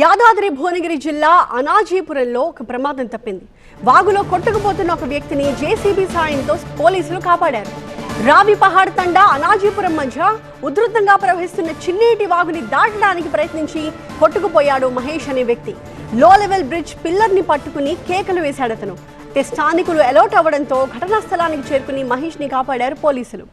యాదాద్రి భువనగిరి జిల్లా అనాజీపురంలో ఒక ప్రమాదం తప్పింది. వాగులో కొట్టుకుపోతున్న ఒక వ్యక్తిని జేసీబీ సాయంతో పోలీసులు కాపాడారు. రావి పహాడ్ తండా అనాజీపురం మధ్య ఉధృతంగా ప్రవహిస్తున్న చిన్నీటి వాగుని దాటడానికి ప్రయత్నించి కొట్టుకుపోయాడు మహేష్ అనే వ్యక్తి. లో లెవెల్ బ్రిడ్జ్ పిల్లర్ని పట్టుకుని కేకలు వేశాడు అతను. స్థానికులు అలర్ట్ అవ్వడంతో ఘటనా స్థలానికి చేరుకుని మహేష్ని కాపాడారు పోలీసులు.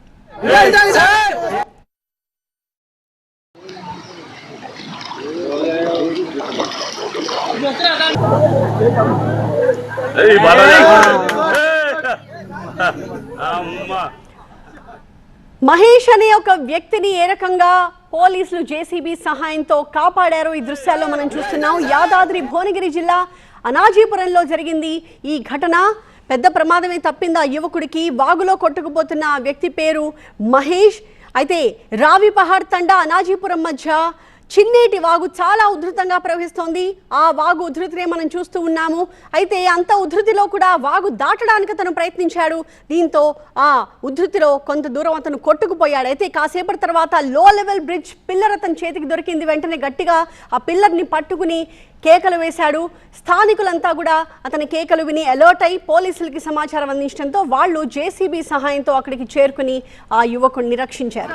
మహేష్ అనే ఒక వ్యక్తిని ఏ రకంగా పోలీసులు జేసీబీ సహాయంతో కాపాడారో ఈ దృశ్యాల్లో మనం చూస్తున్నాం. యాదాద్రి భువనగిరి జిల్లా అనాజీపురంలో జరిగింది ఈ ఘటన. పెద్ద ప్రమాదమే తప్పింది ఆ యువకుడికి. వాగులో కొట్టుకుపోతున్న ఆ వ్యక్తి పేరు మహేష్. అయితే రావి పహాడ్ తండా అనాజీపురం మధ్య చిన్నేటి వాగు చాలా ఉధృతంగా ప్రవహిస్తోంది. ఆ వాగు ఉధృతినే మనం చూస్తూ ఉన్నాము. అయితే అంత ఉధృతిలో కూడా వాగు దాటడానికి అతను ప్రయత్నించాడు. దీంతో ఆ ఉధృతిలో కొంత దూరం అతను కొట్టుకుపోయాడు. అయితే కాసేపటి తర్వాత లో లెవెల్ బ్రిడ్జ్ పిల్లర్ అతని చేతికి దొరికింది. వెంటనే గట్టిగా ఆ పిల్లర్ని పట్టుకుని కేకలు వేశాడు. స్థానికులంతా కూడా అతని కేకలు విని అలర్ట్ అయి పోలీసులకి సమాచారం అందించడంతో వాళ్ళు జేసీబీ సహాయంతో అక్కడికి చేరుకుని ఆ యువకుడిని రక్షించారు.